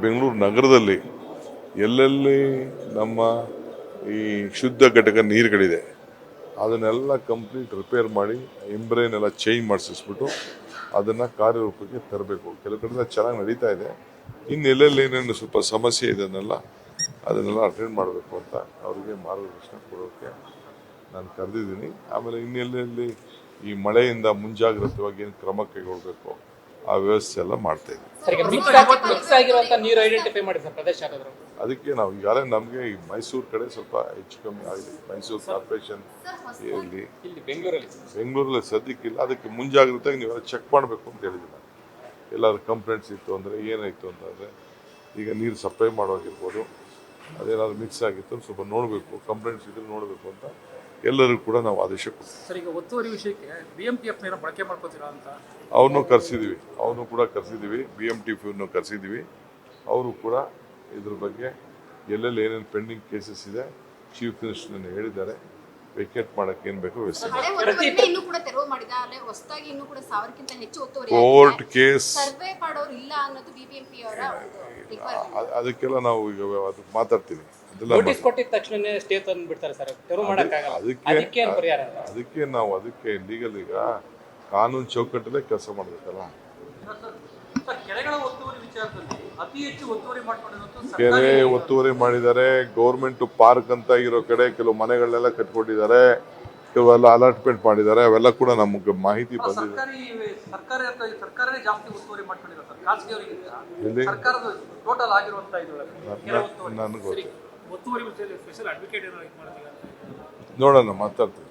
ಬೆಂಗಳೂರು ನಗರದಲ್ಲಿ ಎಲ್ಲೆಲ್ಲಿ ನಮ್ಮ ಈ ಶುದ್ಧ ಘಟಕ ನೀರುಗಳಿದೆ, ಅದನ್ನೆಲ್ಲ ಕಂಪ್ಲೀಟ್ ರಿಪೇರ್ ಮಾಡಿ ಇಂಬ್ರೇನ್ ಎಲ್ಲ ಚೇಂಜ್ ಮಾಡಿಸಿಸ್ಬಿಟ್ಟು ಅದನ್ನು ಕಾರ್ಯರೂಪಕ್ಕೆ ತರಬೇಕು. ಕೆಲವು ಕಡೆ ಚೆನ್ನಾಗಿ ನಡೀತಾ ಇದೆ. ಇನ್ನು ಎಲ್ಲೆಲ್ಲಿ ಏನೇನು ಸ್ವಲ್ಪ ಸಮಸ್ಯೆ ಇದೆ ಅದನ್ನೆಲ್ಲ ಅದನ್ನೆಲ್ಲ ಅಟೆಂಡ್ ಮಾಡಬೇಕು ಅಂತ ಅವರಿಗೆ ಮಾರ್ಗದರ್ಶನ ಕೊಡೋಕ್ಕೆ ನಾನು ಕರೆದಿದ್ದೀನಿ. ಆಮೇಲೆ ಇನ್ನೆಲ್ಲೆಲ್ಲಿ ಈ ಮಳೆಯಿಂದ ಮುಂಜಾಗ್ರತವಾಗಿ ಏನು ಕ್ರಮ ಕೈಗೊಳ್ಳಬೇಕು ಆ ವ್ಯವಸ್ಥೆ ಎಲ್ಲ ಮಾಡ್ತಾ ಇದ್ದೀವಿ ಸರ್ ಈಗ ಮಿಕ್ಸ್ ಮಿಕ್ಸ್ ಆಗಿರುವಂತ ನೀರು ಐಡೆಂಟಿಫೈ ಮಾಡಿ ಸರ್ ಪ್ರದೇಶ ಯಾವ್ದಾದ್ರು ಅದಕ್ಕೆ ನಾವು ಈಗಾಗಲೇ ನಮಗೆ ಈ ಮೈಸೂರು ಕಡೆ ಸ್ವಲ್ಪ ಹೆಚ್ಚು ಕಮ್ಮಿ ಆಗಿದೆ. ಮೈಸೂರು ಕಾರ್ಪೊರೇಷನ್ ಇಲ್ಲಿ ಇಲ್ಲಿ ಬೆಂಗಳೂರಲ್ಲಿ ಬೆಂಗಳೂರಲ್ಲಿ ಸದ್ಯಕ್ಕಿಲ್ಲ. ಅದಕ್ಕೆ ಮುಂಜಾಗ್ರತೆಯಾಗಿ ನೀವೆಲ್ಲ ಚೆಕ್ ಮಾಡಬೇಕು ಅಂತ ಹೇಳಿದ್ವಿ ನಾನು. ಎಲ್ಲಾದ್ರೂ ಕಂಪ್ಲೇಂಟ್ಸ್ ಇತ್ತು ಅಂದರೆ ಏನಾಯಿತು ಅಂತಂದರೆ ಈಗ ನೀರು ಸಪ್ಲೈ ಮಾಡೋಗಿರ್ಬೋದು ಅದೇನಾದ್ರೂ ಮಿಕ್ಸ್ ಆಗಿತ್ತು ಅಂತ ಸ್ವಲ್ಪ ನೋಡಬೇಕು. ಕಂಪ್ಲೇಂಟ್ಸ್ ಇದ್ರೆ ನೋಡಬೇಕು ಅಂತ ಎಲ್ಲರಿಗೂ ಕೂಡ ನಾವು ಆದೇಶ ಅವನು ಕರೆಸಿದ್ದೀವಿ ಅವನು ಕೂಡ ಕರೆಸಿದ್ದೀವಿ ಬಿ ಎಂ ಟಿ ಪಿಯನ್ನು ಕರೆಸಿದ್ದೀವಿ ಅವರು ಕೂಡ ಇದ್ರ ಬಗ್ಗೆ ಎಲ್ಲೆಲ್ಲಿ ಏನೇನು ಪೆಂಡಿಂಗ್ ಕೇಸಸ್ ಇದೆ ಚೀಫ್ ಮಿನಿಸ್ಟರ್ನ ಹೇಳಿದ್ದಾರೆ. ವೆಕೇಟ್ ಮಾಡಕ್ಕೆ ಏನು ಬೇಕು ಕೋರ್ಟ್ ಕೇಸ್ ಅದಕ್ಕೆಲ್ಲ ನಾವು ಈಗ ಅದಕ್ಕೆ ಮಾತಾಡ್ತೀನಿ. ಅದಕ್ಕೆ ಅದಕ್ಕೆ ನಾವು ಅದಕ್ಕೆ ಲೀಗಲ್ ಈಗ ಕಾನೂನು ಚೌಕಟ್ಟಲ್ಲೇ ಕೆಲಸ ಮಾಡಬೇಕಲ್ಲ ಸರ್ ಕೆರೆಗಳ ಒತ್ತುವರಿ ವಿಚಾರದಲ್ಲಿ ಅತಿ ಹೆಚ್ಚು ಒತ್ತುವರಿ ಮಾಡ್ಕೊಂಡಿರೋದು ಕೆರೆ ಒತ್ತುವರಿ ಮಾಡಿದ್ದಾರೆ. ಗೌರ್ಮೆಂಟ್ ಪಾರ್ಕ್ ಅಂತ ಇರೋ ಕಡೆ ಕೆಲವು ಮನೆಗಳನ್ನೆಲ್ಲ ಕಟ್ಕೊಂಡಿದ್ದಾರೆ. ಕೆಲವೆಲ್ಲ ಅಲಾಟ್ಮೆಂಟ್ ಮಾಡಿದ್ದಾರೆ. ಅವೆಲ್ಲ ಕೂಡ ನಮಗೆ ಮಾಹಿತಿ ಬಂದಿದೆ. ನನಗೆ ಗೊತ್ತು. ವಿಷಯದಲ್ಲಿ ಸ್ಪೆಷಲ್ ಅಡ್ವೊಕೇಟ್ ಏನೋ ಇದು ನೋಡೋಣ ಮಾತಾಡ್ತೀನಿ.